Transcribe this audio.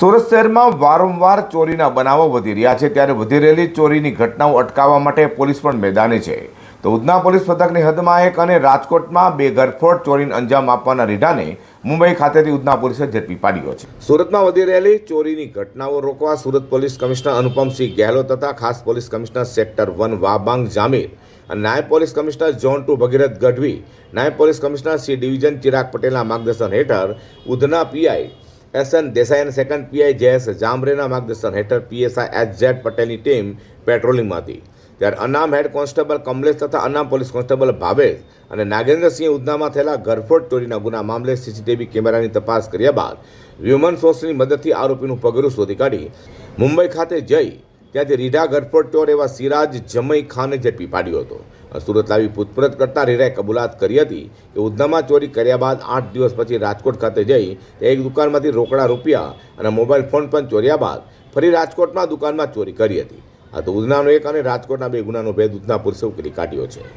સુરત શહેરમાં વારંવાર ચોરીના બનાવો વધી રહ્યા છે. ત્યારે વધી રહેલી ચોરીની ઘટનાઓ અટકાવવા માટે પોલીસ પણ મેદાને છે. તો ઉધના પોલીસ પથકની હદમાં એક અને રાજકોટમાં બે ગરફોડ ચોરીને અંજામ આપવાના રીઢાને મુંબઈ ખાતેથી ઉધના પોલીસે ઝડપી પાડ્યો છે. સુરતમાં વધી રહેલી ચોરીની ઘટનાઓ રોકવા સુરત પોલીસ કમિશનર અનુપમસિંહ ગેહલોત તથા ખાસ police commissioner sector one Wabang Jamir અને નાયબ police commissioner zone two Bhagirath Gadhvi, નાયબ police commissioner C division Chirag પટેલના માર્ગદર્શન હેઠળ Udhna PI S N Desai અને સેકન્ડ પીઆઈ જેએસ જામરેના માર્ગદર્શન હેઠળ પીએસઆઈ એચ ઝેડ પટેલની ટીમ પેટ્રોલિંગમાં હતી ત્યારે અનામ હેડ કોન્સ્ટેબલ કમલેશ તથા અનામ પોલીસ કોન્સ્ટેબલ ભાવેશ અને નાગેન્દ્રસિંહ ઉધનામાં થયેલા ગરફોડ ચોરીના ગુના મામલે સીસીટીવી કેમેરાની તપાસ કર્યા બાદ હ્યુમન સોર્સની મદદથી આરોપીનું પગરું શોધી કાઢી. મુંબઈ ખાતે જઈ ત્યાંથી રીઢા ગરફોડ ચોર એવા સિરાજ જમઈ ખાને ઝડપી પાડ્યો હતો. સુરત લાવી પૂછપરછ કરતા રીરાએ કબૂલાત કરી હતી કે ઉધનામાં ચોરી કર્યા બાદ આઠ દિવસ પછી રાજકોટ ખાતે જઈ એક દુકાનમાંથી રોકડા રૂપિયા અને મોબાઈલ ફોન પણ ચોર્યા બાદ ફરી રાજકોટમાં દુકાનમાં ચોરી કરી હતી. આ તો ઉધનાનો એક અને રાજકોટના બે ગુનાનો ભેદ ઉધના પુરુષે ઉકેલી કાઢ્યો છે.